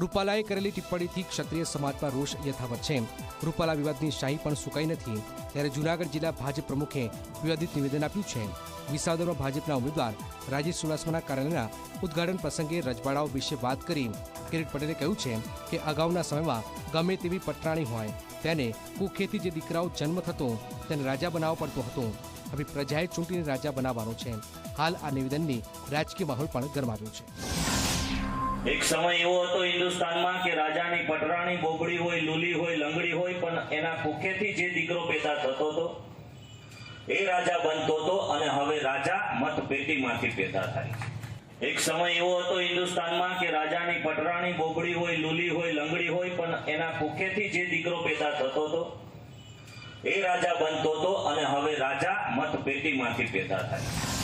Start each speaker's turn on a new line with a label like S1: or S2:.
S1: રૂપાલાએ કરેલી ટિપ્પણીથી ક્ષત્રિય સમાજમાં રોષ યથાવત છે. રૂપાલા વિવાદની શાહી પણ સુકાઈ નથી. ત્યારે જૂનાગઢ જિલ્લા ભાજપ પ્રમુખે વિવાદિત નિવેદન આપ્યું છે. વિસાવદરમાં ભાજપના ઉમેદવાર રાજેશ ચુડાસમાના કાર્યાલયના ઉદ્ઘાટન પ્રસંગે રજવાડાઓ વિશે વાત કરી કિરીટ પટેલે કહ્યું છે કે અગાઉના સમયમાં ગમે તેવી પટરાણી હોય તેને કુખેથી જે દીકરાઓ જન્મ થતો તેને રાજા બનાવવો પડતો હતો. હવે પ્રજાએ ચૂંટીને રાજા બનાવવાનો છે. હાલ આ નિવેદનની રાજકીય માહોલ પણ ગરમાવ્યો છે.
S2: એક સમય એવો હતો હિન્દુસ્તાનમાં કે રાજાની પટરાણી બોબડી હોય, લુલી હોય, લંગડી હોય, પણ એના કુખેથી જે દીકરો પેદા થતો હતો, એ રાજા બનતો હતો અને હવે રાજા મતપેટીમાંથી પેદા થાય એક સમય એવો હતો હિન્દુસ્તાનમાં કે રાજાની પટરાણી બોબડી હોય, લુલી હોય, લંગડી હોય, પણ એના કુખેથી જે દીકરો પેદા થતો હતો, એ રાજા બનતો હતો અને હવે રાજા મતપેટીમાંથી પેદા થાય